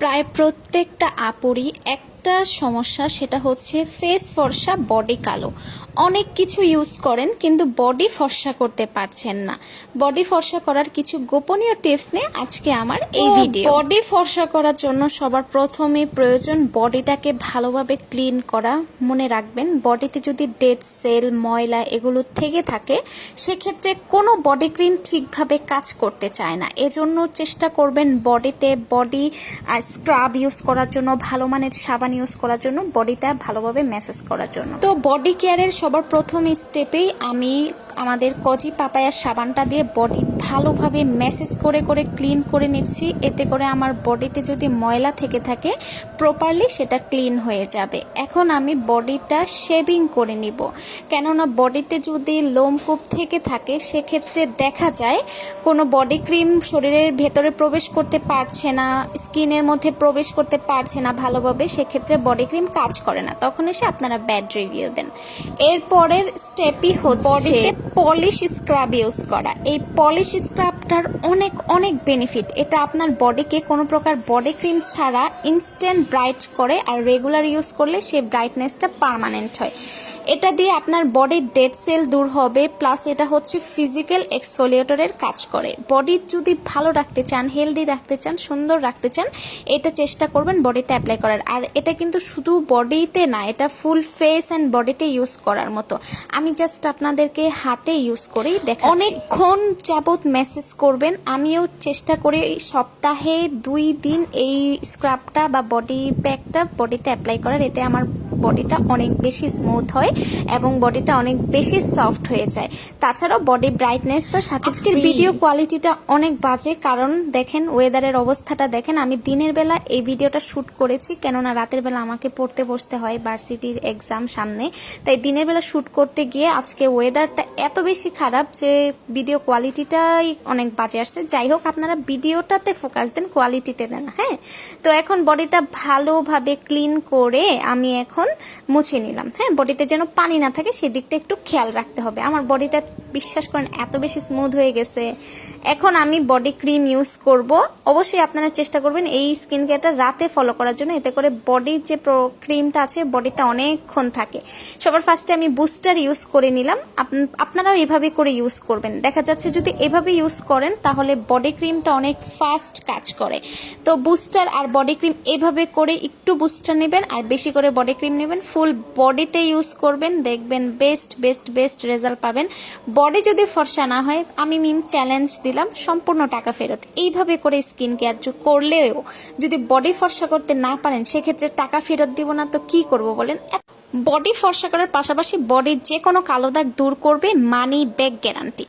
প্রায় প্রত্যেকটা আপুরই একটা সমস্যা সেটা হচ্ছে ফেস ফর্সা বডি কালো। অনেক কিছু ইউজ করেন কিন্তু বডি ফর্সা করতে পারছেন না। বডি ফর্সা করার কিছু গোপনীয় টিপস নিয়ে আজকে আমার এই ভিডিও বডি ফর্সা করার জন্য সবার প্রথমে প্রয়োজন বডিটাকে ভালোভাবে ক্লিন করা। মনে রাখবেন বডিতে যদি ডেড সেল ময়লা এগুলো থেকে থাকে সেক্ষেত্রে কোনো বডি ক্রিম ঠিকভাবে কাজ করতে চায় না। এজন্য চেষ্টা করবেন বডিতে বডি স্ক্রাব ইউজ করার জন্য ভালো মানের সাবান ইউজ করার জন্য বডিটা ভালোভাবে ম্যাসেজ করার জন্য। তো বডি কেয়ারের সবার প্রথম স্টেপেই আমি আমাদের কজি পাপায়ার সাবানটা দিয়ে বডি ভালোভাবে ম্যাসেজ করে করে ক্লিন করে নিচ্ছি। এতে করে আমার বডিতে যদি ময়লা থেকে থাকে প্রপারলি সেটা ক্লিন হয়ে যাবে। এখন আমি বডিটা শেভিং করে নিব। কেননা বডিতে যদি লোমকূপ থেকে থাকে, সেক্ষেত্রে দেখা যায় কোনো বডি ক্রিম শরীরের ভেতরে প্রবেশ করতে পারছে না, স্কিনের মধ্যে প্রবেশ করতে পারছে না ভালোভাবে, সেক্ষেত্রে বডি ক্রিম কাজ করে না। তখন এসে আপনারা ব্যাড রিভিউ দেন। এরপরের স্টেপই হচ্ছে বডিতে পলিশ স্ক্রাব ইউজ করা। এই পলিশ স্ক্রাবটার অনেক অনেক বেনিফিট এটা আপনার বডিকে কোনো প্রকার বডি ক্রিম ছাড়া ইনস্ট্যান্ট ব্রাইট করে আর রেগুলার ইউজ করলে সেই ব্রাইটনেসটা পারমানেন্ট হয়। এটা দিয়ে আপনার বডির ডেড সেল দূর হবে প্লাস এটা হচ্ছে ফিজিক্যাল এক্সফোলিয়েটরের কাজ করে। বডি যদি ভালো রাখতে চান হেলদি রাখতে চান, সুন্দর রাখতে চান, এটা চেষ্টা করবেন বডিতে অ্যাপ্লাই করার। আর এটা কিন্তু শুধু বডিতে না, এটা ফুল ফেস অ্যান্ড বডিতে ইউজ করার মতো। আমি জাস্ট আপনাদেরকে হাতে ইউজ করেই দেখা অনেকক্ষণ যাবত মেসেজ করবেন, আমিও চেষ্টা করি সপ্তাহে দুই দিন এই স্ক্রাবটা বা বডি প্যাকটা বডিতে অ্যাপ্লাই করার। এতে আমার বডিটা অনেক বেশি স্মুথ হয় এবং বডিটা অনেক বেশি সফট হয়ে যায়। তাছাড়াও বডি ব্রাইটনেস তো সাথে ভিডিও কোয়ালিটিটা অনেক বাজে কারণ দেখেন ওয়েদারের অবস্থাটা দেখেন আমি দিনের বেলা এই ভিডিওটা শুট করেছি কেননা রাতের বেলা আমাকে পড়তে বসতে হয় ভার্সিটির এক্সাম সামনে। তাই দিনের বেলা শুট করতে গিয়ে আজকে ওয়েদারটা এত বেশি খারাপ যে ভিডিও কোয়ালিটিটাই অনেক বাজে আসছে। যাই হোক আপনারা ভিডিওটাতে ফোকাস দেন কোয়ালিটিতে দেন হ্যাঁ? তো এখন বডিটা ভালোভাবে ক্লিন করে আমি এখন মুছে নিলাম। হ্যাঁ বডিতে যেন পানি না থাকে সেদিকটা একটু খেয়াল রাখতে হবে। আমার বডিটা বিশ্বাস করেন, এত বেশি স্মুথ হয়ে গেছে। এখন আমি বডি ক্রিম ইউজ করব। অবশ্যই আপনারা চেষ্টা করবেন এই স্কিন কেয়ারটা রাতে ফলো করার জন্য। এতে করে বডির যে ক্রিমটা আছে বডিতে অনেকক্ষণ থাকে। সবার ফার্স্টে আমি বুস্টার ইউজ করে নিলাম। আপ- আপনারাও এভাবে করে ইউজ করবেন। দেখা যাচ্ছে যদি এভাবে ইউজ করেন, তাহলে বডি ক্রিমটা অনেক ফাস্ট কাজ করে। তো বুস্টার আর বডি ক্রিম এভাবে করে একটু বুস্টার নেবেন, আর বেশি করে বডি ক্রিম নেবেন ফুল বডিতে ইউজ করবেন, দেখবেন বেস্ট বেস্ট বেস্ট রেজাল্ট পাবেন। বডি যদি ফর্সা না হয়, আমি মিম চ্যালেঞ্জ দিলাম, সম্পূর্ণ টাকা ফেরত। এইভাবে করে স্কিন কেয়ার করলেও যদি বডি ফর্সা করতে না পারেন, সেক্ষেত্রে টাকা ফেরত দিব না, তো কি করব বলেন? বডি ফর্সা করার পাশাপাশি বডির যে কোনো কালো দাগ দূর করবে মানি ব্যাক গ্যারান্টি